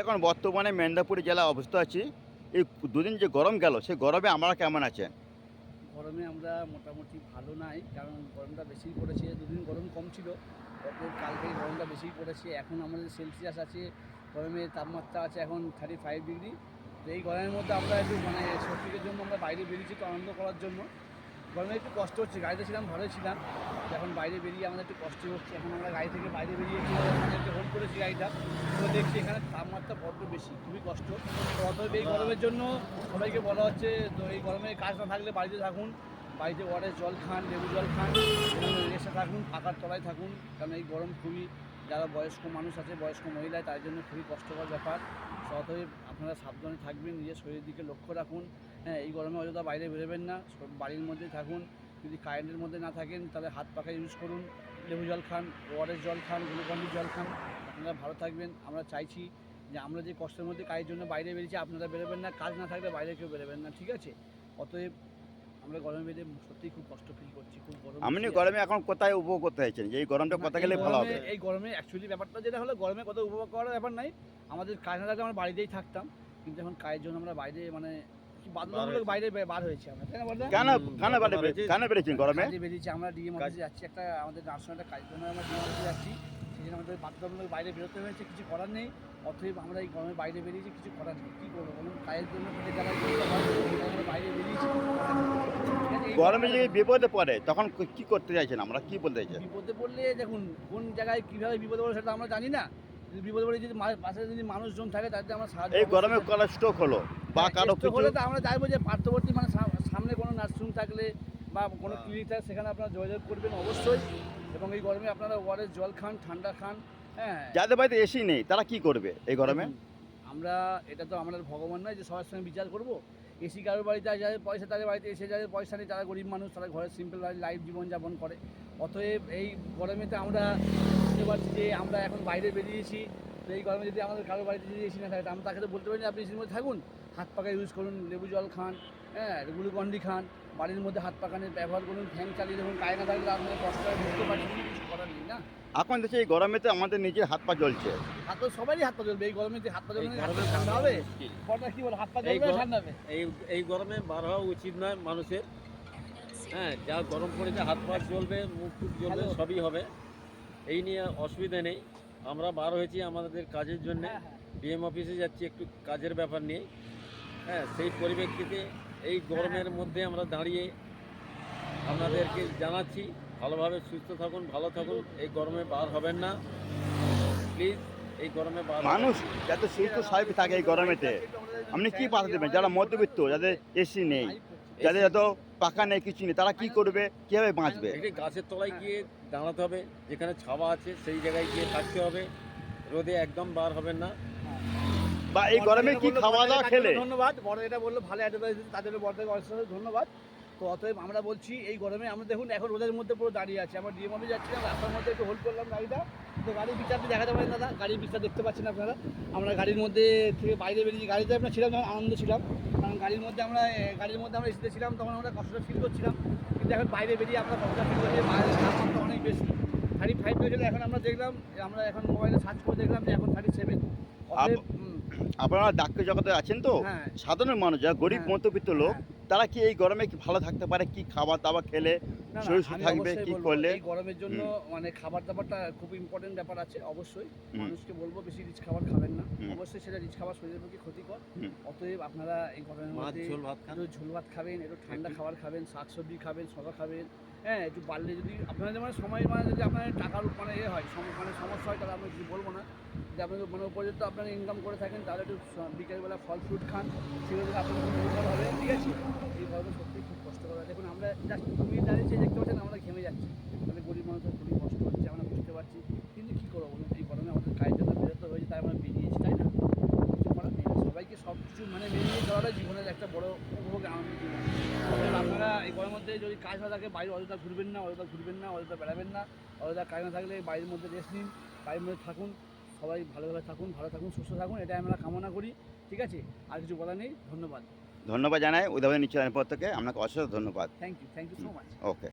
এখন বর্তমানে মেদিনীপুর জেলা অবস্থা আছি। এই দুদিন যে গরম গেল, সেই গরমে আমরা কেমন আছেন? গরমে আমরা মোটামুটি ভালো নাই, কারণ গরমটা বেশি পড়েছে, দুদিন গরম কম ছিল। অতএব কালকে গরমটা বেশি পড়েছে, এখন আমাদের সেলসিয়াস আছে গরমের তাপমাত্রা আছে এখন থার্টি ফাইভ ডিগ্রি তো এই গরমের মধ্যে আমরা একটু মানে শক্তির জন্য আমরা বাইরে বেরিয়েছি তো আনন্দ করার জন্য। গরমে একটু কষ্ট হচ্ছে, গাড়িতে ছিলাম ভালোই ছিলাম। এখন বাইরে বেরিয়ে আমাদের একটু কষ্ট হচ্ছে, এখন আমরা গাড়ি থেকে বাইরে বেরিয়ে একটু হোল্ড তো দেখছি এখানে তাপমাত্রা বড্ড বেশি, খুবই কষ্ট। অতএব এই গরমের জন্য সবাইকে বলা হচ্ছে, তো এই গরমে কাজ না থাকলে বাড়িতে থাকুন। বাড়িতে ওয়ারের জল খান, লেবু জল খান রেসে থাকুন ফাঁকার তলায় থাকুন, কারণ এই গরম খুবই, যারা বয়স্ক মানুষ আছে, বয়স্ক মহিলা তার জন্য খুবই কষ্টকর ব্যাপার। অতএব আপনারা সাবধানে থাকবেন, নিজের শরীরের দিকে লক্ষ্য রাখুন। হ্যাঁ এই গরমে অযথা বাইরে বেরোবেন না বাড়ির মধ্যেই থাকুন। যদি কারেন্টের মধ্যে না থাকেন, তাহলে হাত পাখা ইউজ করুন। লেবু জল খান ওয়ারের জল খান গ্লুকন্ডির জল খান। আপনারা ভালো থাকবেন। আমরা চাইছি যে আমরা যে কষ্টের মধ্যে কাজের জন্য বাইরে বেরিয়েছি আপনারা বেরোবেন না। কাজ না থাকলে বাইরে কেউ বেরোবেন না ঠিক আছে? অতএব আমরা গরমে বেরিয়ে সত্যিই খুব কষ্ট ফিল করছি খুব গরম আপনি গরমে এখন কোথায় উপভোগ করতে চাইছেন? যে এই গরমটা কোথা গেলে ভালো হবে? গরমে- এই গরমে অ্যাকচুয়ালি ব্যাপারটা যেটা হলো গরমে কোথাও উপভোগ করার ব্যাপার নাই। আমাদের কাজ না থাকলে আমরা বাড়িতেই থাকতাম কিন্তু এখন কাজের জন্য আমরা বাইরে মানে বাধ্যতামূলক বাইরে বার হয়েছে আমরা তাই না বলদা? কেন কেন বাইরে বেরিয়ে- বেরিয়েছেন গরমে? বেরিয়েছি আমরা ডিএম অফিসে যাচ্ছি একটা আমাদের নার্সিং একটা কাজ জন্য আমরা ডিএম অফিসে যাচ্ছি। জন্য আমাদের বাধ্যতামূলক বাইরে বেরোতে হয়েছে কিছু করার নেই। অতএব আমরা এই গরমে বাইরে বেরিয়েছি কিছু করার নেই। কী করব বলুন? কাজের জন্য আমরা বাইরে বেরিয়েছি। গরমে যদি বিপদে পড়ে তখন কি করতে চাইছেন আমরা? কি বলতে চাইছেন? বিপদে পড়লে দেখুন কোন জায়গায় কীভাবে বিপদে পড়ে সেটা আমরা জানি না। বিপদে পড়ে যদি পাশে যদি মানুষজন থাকে তাদের আমরা সাহায্য এই গরমে কলা স্ট্রোক হলো বা হ্যাঁ, কারও হলে তো আমরা চাইব যে পার্শ্ববর্তী মানে সামনে কোনো নার্সিং থাকলে বা কোনো ক্লিনিক থাকে সেখানে আপনারা যোগাযোগ করবেন অবশ্যই। এবং এই গরমে আপনারা ওয়ারের জল খান ঠান্ডা খান হ্যাঁ। যাদের বাড়িতে এসি নেই তারা কি করবে এই গরমে? আমরা এটা তো আমাদের ভগবান নয় যে সবার সঙ্গে বিচার করব। এসি কারোর বাড়িতে যাদের পয়সা তাদের বাড়িতে এসে যাদের পয়সা নেই তারা গরিব মানুষ তারা ঘরে সিম্পল লাইফ জীবনযাপন করে। অতএব এই গরমেতে আমরা বুঝতে পারছি যে আমরা এখন বাইরে বেরিয়েছি। তো এই গরমে যদি আমাদের কারোর বাড়িতে যদি এসি না থাকে তো আমরা তাকে তো বলতে পারি আপনি এসির মধ্যে থাকুন। হাত পাখা ইউজ করুন লেবু জল খান হ্যাঁ গ্লুকন্ডি খান বাড়ির মধ্যে হাত পাখানের ব্যবহার করুন ফ্যান চালিয়ে দেখুন কায় না থাকলে আপনার কষ্ট করে বুঝতে পারছি কিছু করার নেই না? এখন দেখছি এই গরমেতে আমাদের নিজের হাত পা জ্বলছে। হাত পা সবারই হাত পা জ্বলবে এই গরমে যে হাত পা জ্বলবে গরমে ঠান্ডা হবে। কটা কি? বল হাত পা এই জ্বলবে ঠান্ডা হবে? এই এই গরমে বার হওয়া উচিত নয় মানুষের। হ্যাঁ যা গরম পড়েছে হাত পা জ্বলবে মুখ টুক জ্বলবে সবই হবে। এই নিয়ে অসুবিধা নেই। আমরা বার হয়েছি আমাদের কাজের জন্য। ডিএম অফিসে যাচ্ছি একটু কাজের ব্যাপার নিয়ে। হ্যাঁ সেই পরিপ্রেক্ষিতে এই গরমের মধ্যে আমরা দাঁড়িয়ে আপনাদেরকে জানাচ্ছি ভালোভাবে সুস্থ থাকুন ভালো থাকুন এই গরমে বার হবেন না। প্লিজ এই গরমে বার মানুষ যাতে সুস্থ স্বাভাবিক থাকে এই গরমেতে। আপনি কি পাঠা দেবেন? যারা মধ্যবিত্ত যাদের এসি নেই যাদের যত পাকা নেই কিছু নেই তারা কি করবে? কীভাবে বাঁচবে? একটি গাছের তলায় গিয়ে দাঁড়াতে হবে যেখানে ছাওয়া আছে সেই জায়গায় গিয়ে থাকতে হবে। রোদে একদম বার হবেন না। বা এই গরমে কি খাওয়া দাওয়া খেলে? ধন্যবাদ বড় এটা বলল ভালো অ্যাডভাইস তাদের বড়দের অসংখ্য ধন্যবাদ। তো অতএব আমরা বলছি এই গরমে আমরা দেখুন এখন রোদের মধ্যে পুরো দাঁড়িয়ে আছে। আমরা ডিএম অফিস যাচ্ছিলাম রাস্তার মধ্যে একটু হোল্ড করলাম গাড়িটা। তো গাড়ির বিচারটি দেখাতে পারেন দাদা গাড়ির বিচার দেখতে পাচ্ছেন আপনারা? আমরা গাড়ির মধ্যে থেকে বাইরে বেরিয়ে গাড়িতে আমরা ছিলাম যখন আনন্দ ছিলাম। কারণ গাড়ির মধ্যে আমরা গাড়ির মধ্যে আমরা এসিতে ছিলাম তখন আমরা কষ্টটা ফিল করছিলাম। কিন্তু এখন বাইরে বেরিয়ে আমরা কষ্টটা ফিল করছি বাইরের তাপমাত্রা অনেক বেশি। থার্টি ফাইভ হয়েছিল এখন আমরা দেখলাম আমরা এখন মোবাইলে সার্চ করে দেখলাম যে এখন থার্টি সেভেন আপনারা ডাক্তার জগতে আছেন তো? হ্যাঁ। সাধারণ মানুষ যারা গরিব হ্যাঁ। মধ্যবিত্ত লোক তারা কি এই গরমে কি ভালো থাকতে পারে? কি খাবার দাবার খেলে শরীর সুস্থ থাকবে? কি করলে? এই গরমের জন্য মানে খাবার দাবারটা খুব ইম্পর্টেন্ট ব্যাপার আছে অবশ্যই। মানুষকে বলব বেশি রিচ খাবার খাবেন না। অবশ্যই সেটা রিচ খাবার শরীরের পক্ষে ক্ষতিকর। অতএব আপনারা এই গরমের মাছ মধ্যে ঝোল ভাত খান। ঝোল ভাত খাবেন একটু ঠান্ডা খাবার খাবেন শাকসবজি খাবেন শশা খাবেন হ্যাঁ একটু বাড়লে যদি আপনাদের মানে সময় মানে যদি আপনার টাকার মানে এ হয় মানে সমস্যা হয় তাহলে আমি কিছু বলব না। আপনি মানে উপযুক্ত আপনারা ইনকাম করে থাকেন, তাহলে একটু বিকেলবেলা ফল ফ্রুট খান। সেগুলো আপনার হবে, ঠিক আছে? এই গরমে সত্যি খুব কষ্ট করা দেখুন আমরা জাস্ট তুমি দাঁড়িয়েছি, দেখতে পাচ্ছেন, আমরা ঘেমে যাচ্ছি। তাহলে গরিব মানুষের খুবই কষ্ট হচ্ছে, আমরা বুঝতে পারছি। কিন্তু কী করব বলুন, এই গরমে আমাদের কাজের জন্য বেরোতে হয়েছে তাই আমরা বেরিয়েছি, তাই না? কিছু করার নেই। সবাইকে সব কিছু মানে মেনে নিয়ে চলাটাই জীবনের একটা বড় উপভোগ আনন্দ আপনারা এই গরমের মধ্যে যদি কাজ না থাকে বাইরে অযথা ঘুরবেন না, অযথা ঘুরবেন না, অযথা বেড়াবেন না। অযথা কাজ না থাকলে বাড়ির মধ্যে রেস্ট নিন, বাড়ির মধ্যে থাকুন। সবাই ভালোভাবে থাকুন ভালো থাকুন সুস্থ থাকুন এটাই আমরা কামনা করি ঠিক আছে? আর কিছু বলার নেই ধন্যবাদ। ধন্যবাদ জানাই উদাহরণ নিশ্চয় পর থেকে আপনাকে অসংখ্য ধন্যবাদ। Thank you thank you so much okay